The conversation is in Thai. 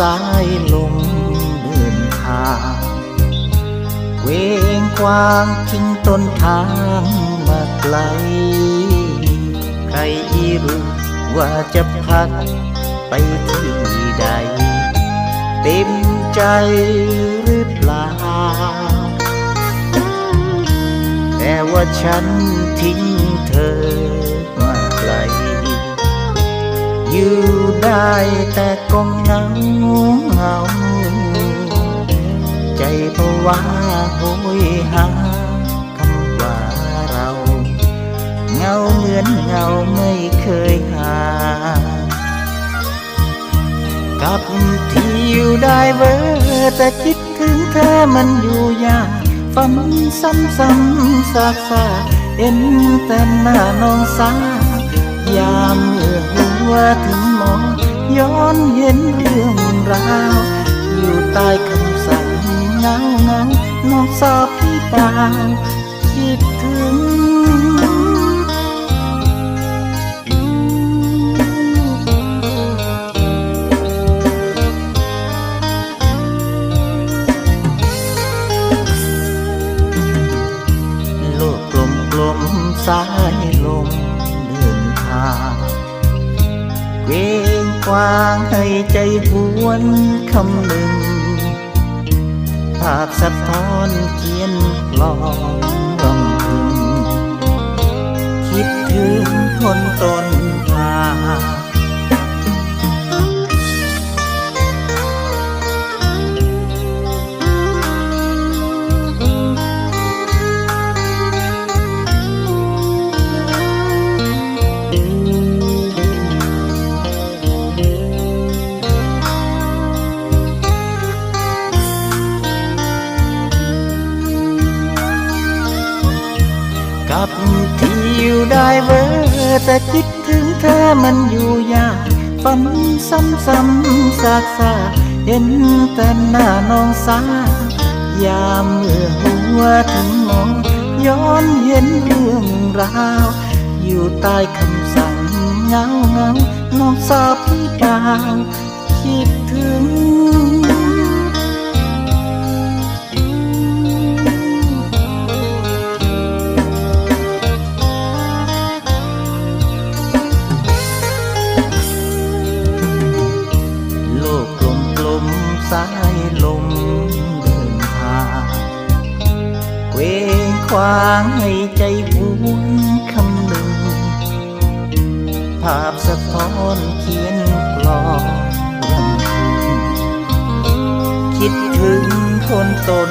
สายลมเดินทางเวงกว้างทิ้งต้นทางมาไกล ใครรู้ว่าจะพักไปที่ใด เต็มใจหรือเปล่า แต่ว่าฉันทิ้งเธอมาไกล อยู่ได้แต่ก็เหงาเหงา ใจเพราะว่าโหยหาคำว่าเรา เงาเหมือนเงาไม่เคยหากับที่อยู่ได้เวอแต่คิดถึงเธอมันอยู่ยากฝันซ้ำซ้ำซากซาเห็นแต่หน้าน้องสายามเมื่อ หัวถึงมองย้อนเห็นเรื่องราว อยู่ใต้คำสั่งเงาเงาน้องสาวพี่ปล่าคิดถึงโลกกลมกลมสายลมเดินทาง เวงกว้างให้ใจหวนคำหนึ่ง ภาพสะท้อนเขียนกลองรำพึงคิดถึงคนตนับที่อยู่ได้เวอแต่คิดถึงเธอมันอยู่ยากฝันซ้ำซ้ำซากซาเห็นแต่หน้าน้องสายามเมื่อหัวถึงมอง ย้อนเห็นเรื่องราว อยู่ใต้คำสั่งเงาเงาน้องสาวพี่ดาวคิดถึง ให้ใจหวนคำหนึ่ง ภาพสะท้อนเขียนกลอนรำพึงคิดถึงคนตน